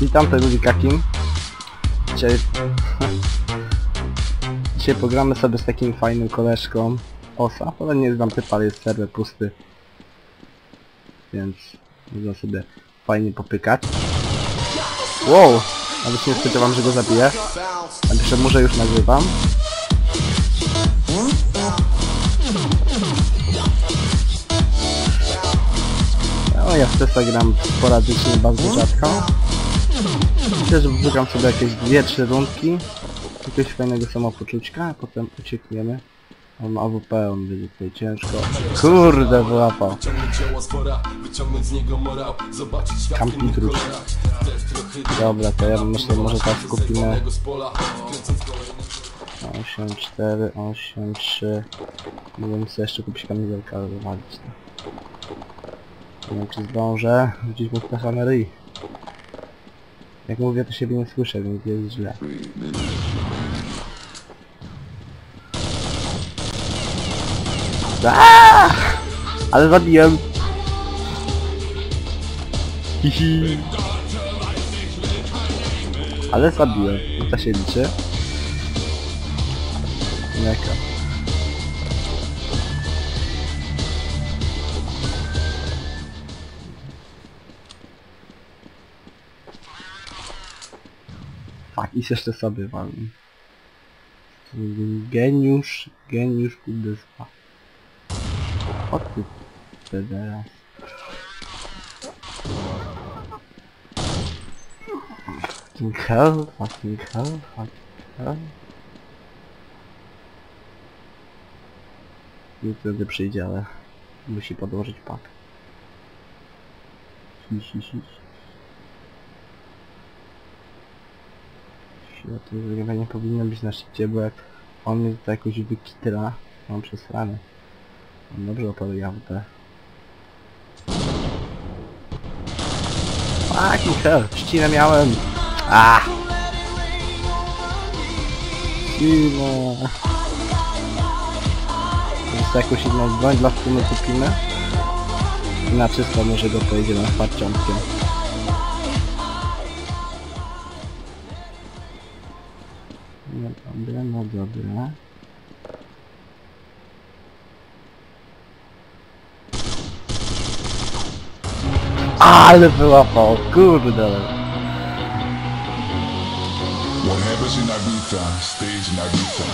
Witam, to Rudy Kakim. Dzisiaj... Dzisiaj pogramy sobie z takim fajnym koleżką. Osa, ale nie znam typa, ale jest serwer pusty. Więc można sobie fajnie popykać. Wow! Nawet się nie spodziewam, że go zabiję. Napiszę mu, już nagrywam. No ja w Tesa gram sporadycznie, bardzo rzadko. Myślę, że wygram sobie jakieś dwie, trzy rundki. Jakiegoś fajnego samopoczućka, a potem uciekniemy. On ma AWP, on będzie tutaj ciężko. Kurde, wyłapał. Camping truć. Dobra, to ja myślę, może tak skupimy zajmowanego z pola Wkręcąc kolejny 8, 4, 8, 3. Nie wiem co jeszcze kupić kamizelkę, ale to. Nie czy zdążę. Gdzieś mu na ryj. Jak mówię to siebie nie słyszę, więc jest źle. Aaaa! Ale zabiłem! Hihi. Ale zabiłem. To się liczy. Mleka. Fak, i jeszcze sobie walny. Geniusz, geniusz kudyspa. O ty, teraz. Fucking hell, fucking hell, fucking hell. I wtedy przyjdzie, ale musi podłożyć pak. Si, si, si. Światło zrywa nie powinno być na szczycie, bo jak on mnie tutaj jakoś wykitra, mam przesrany. On dobrze operuje AWP. Fucking hell, ścinę miałem! A! Ścinę! Jest jakąś inną broń dla wtedy kupimy? Na czysto może go pojedziemy farciątkiem. No dobra, no dobra. Ale wyłapał, kurde. What happens in Ibiza stays in Ibiza.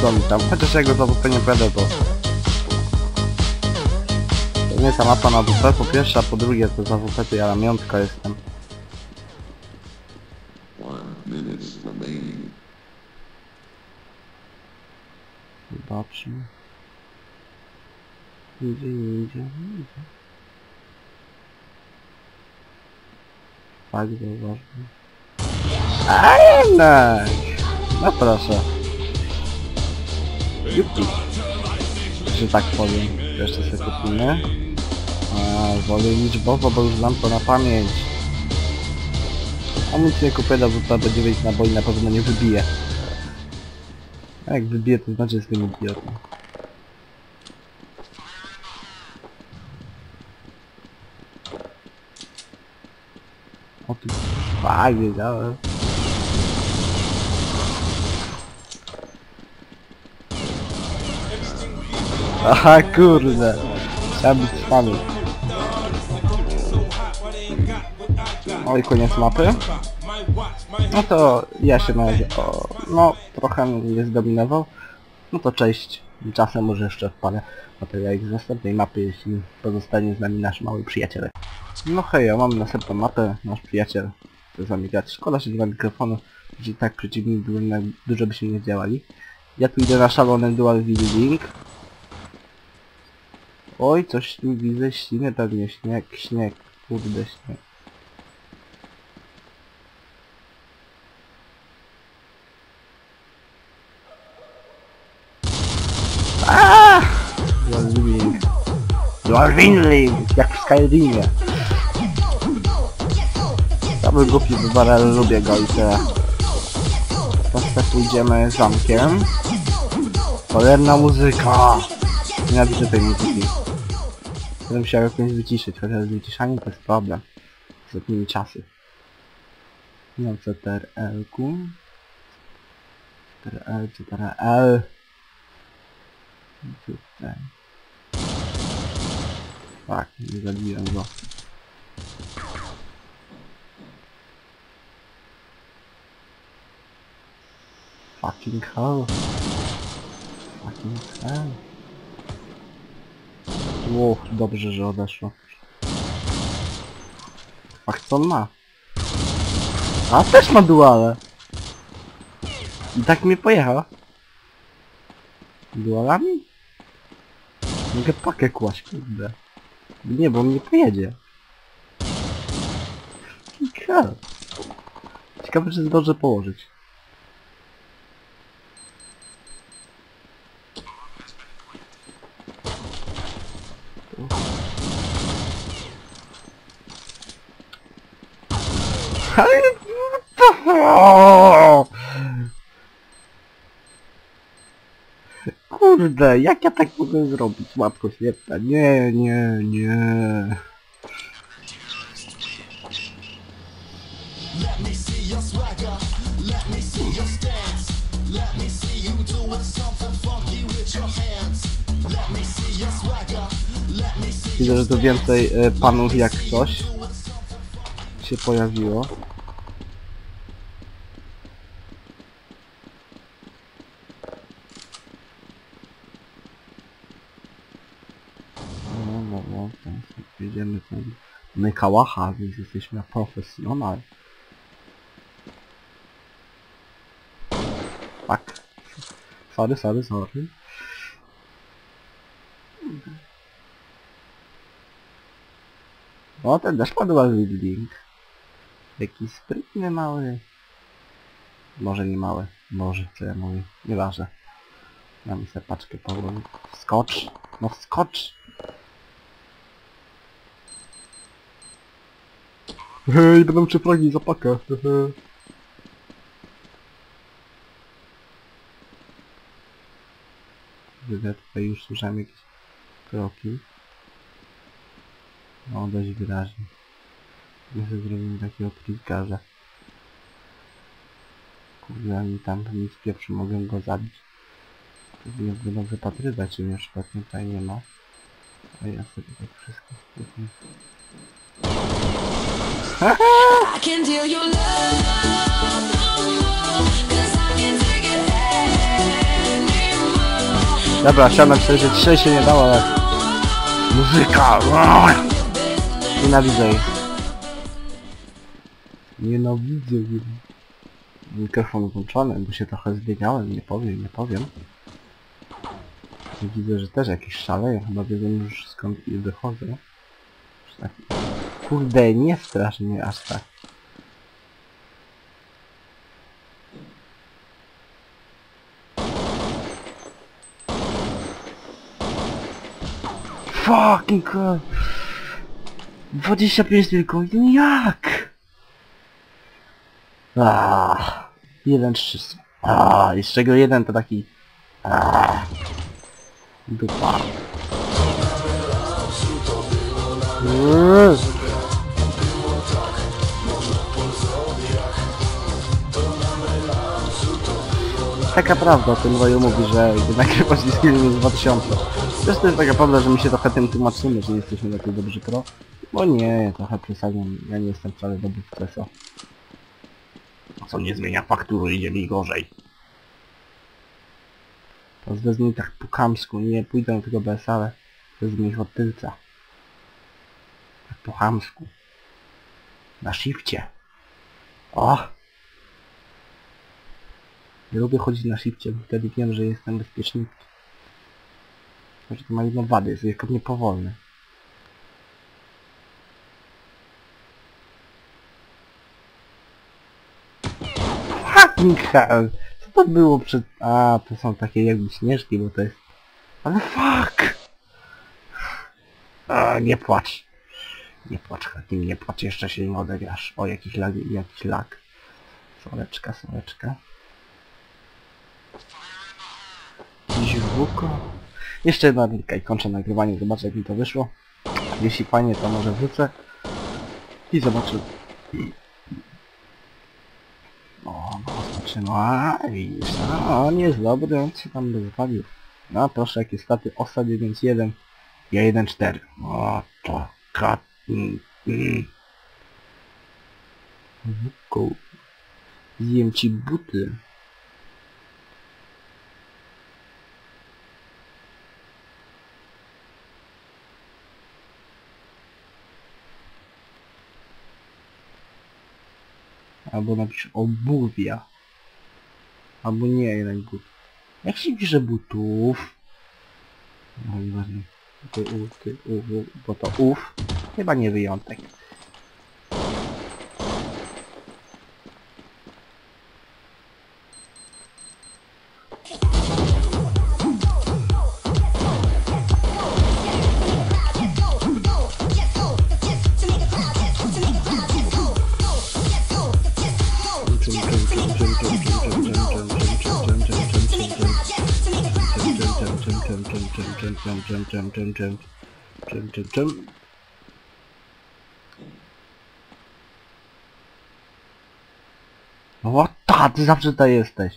Co mi tam? Chociaż jak go za nie będę, to... To nie ta mapa na WP po pierwsze, a po drugie to za WP to ja ramiontka jestem. Zobaczmy. Idzie, nie idzie, nie idzie. Fakt zauważmy. A jednak! No proszę. Jupi. Że tak powiem. Jeszcze sobie kupimy. A, wolę liczbowo, bo już znam to na pamięć. Amunicję kupię do WP, będzie wyjść na boi, na pewno nie wybije. A jak wybije, to znaczy jestem idiotą. O ty... A, wiedziałem. Aha, kurde. Trzeba być stany. Oj, koniec mapy. No to ja się na razie, o, no trochę mnie zdominował. No to cześć. Czasem może jeszcze wpadę materiałek z następnej mapy, jeśli pozostanie z nami nasz mały przyjaciel. No hej, ja mam następną mapę, nasz przyjaciel chce zamigać. Szkoda, że nie ma mikrofonu, że tak przeciwnik dużo, byśmy nie działali. Ja tu idę na szalony dual building. Oj, coś tu widzę, ściny pewnie, śnieg, śnieg, kurde śnieg. Building, jak w Skyrimie. To był głupi wybór, ale lubię go i tyle. Teraz pójdziemy zamkiem. Cholerna muzyka! Nienawidzę tej muzyki. Będę musiał jakąś wyciszyć, chociaż z wyciszaniem to jest problem. Ostatnimi czasy. No CTRL-ku. CTRL, CTRL. Tutaj. Tak, nie zabiłem go. Fucking hell. Fucking hell. Ło, dobrze, że odeszło. Ach, co on ma? A, też ma duale. I tak mnie pojechał. Dualami? Mogę pakę kłaść, kurde. Nie, bo on nie pojedzie. Ciekawe. Ciekawe, czy zdążę położyć. Ale... Kurde, jak ja tak mogę zrobić? Łapko świetna. Nie, nie, nie. Widzę, że tu więcej e, panów jak coś się pojawiło. No, no, no, tam jedziemy tam. My kałacha, więc jesteśmy profesjonal. Tak. Sorry, sorry, sorry. O, ten też podoba building. Jaki sprytny mały. Może nie mały. Może, co ja mówię. Nieważne. Dam sobie paczkę powoli. Wskocz. No wskocz. Hej, będą cię flagi za pakę. Widzę, tutaj już słyszałem jakieś kroki. No, dość wyraźnie. My sobie zrobimy takiego że... Kurde, oni tam nic pierwszy mogą go zabić. Pewnie będą wypatrywać, czy mnie przypadkiem tutaj nie ma. A ja sobie tak wszystko sprytnie... I can deal your no się nie dało, ale... Muzyka! Nienawidzę jej. Nienawidzę jej. Mikrofon włączony, bo się trochę zbiegałem, nie powiem, nie powiem. Widzę, że też jakieś szaleje, chyba wiedzą już skąd je wychodzą. Tak... Kurde, nie strasz mnie aż tak. Fucking hell. 25 tylko, no jak? Aaa, jeden trzy. Aaa, z czego jeden to taki... Aaa, dupa. Taka prawda, tym Roju mówi, że nagrywasz filmem z 2000. Też to jest taka prawda, że my się trochę tym tłumaczymy, że nie jesteśmy tacy dobrzy pro. Bo nie, trochę przesadzam, ja nie jestem wcale dobry w CSO. Co nie zmienia faktury, idzie mi gorzej. To wezmij tak po kamsku, nie pójdę do tego BS, ale wezmij ich od tylca. Tak po chamsku. Na shifcie. O! Nie lubię chodzić na shifcie, bo wtedy wiem, że jestem bezpieczny. Znaczy to ma jedną wadę, jest jakobnie powolny. Fucking hell! To było przed... A, to są takie jakby śnieżki, bo to jest... Ale fuck! A, nie płacz. Nie płacz, Hakim, nie płacz, jeszcze się nie odegrasz. O, jakiś lag, jakiś lag. Soleczka, soleczka. Źródło. Jeszcze jedna linka i kończę nagrywanie, zobaczę jak mi to wyszło. Jeśli fajnie, to może wrócę i zobaczymy. O, no, a, widzisz, a, on jest dobry, on się tam wypalił. No, proszę, jakie staty, OSA 9.1, ja 1.4. O, to, kat, mm, mm. Zjem ci buty. Albo napisz obuwia. Albo nie, jednak but. Jak się pisze butów? No nieważne. Ty, u, ty, u, u, bo to ów. Chyba nie wyjątek. O ta, ty zawsze tutaj jesteś.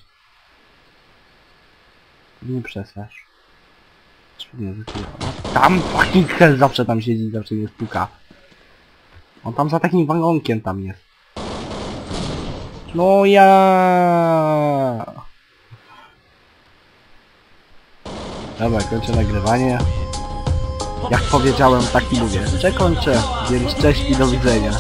Nie o, Tam fucking hell zawsze tam siedzi, zawsze nie stuka. On tam za takim wagonkiem tam jest. No ja. Dobra, kończę nagrywanie. Jak powiedziałem, tak i mówię. Przekończę, więc cześć i do widzenia.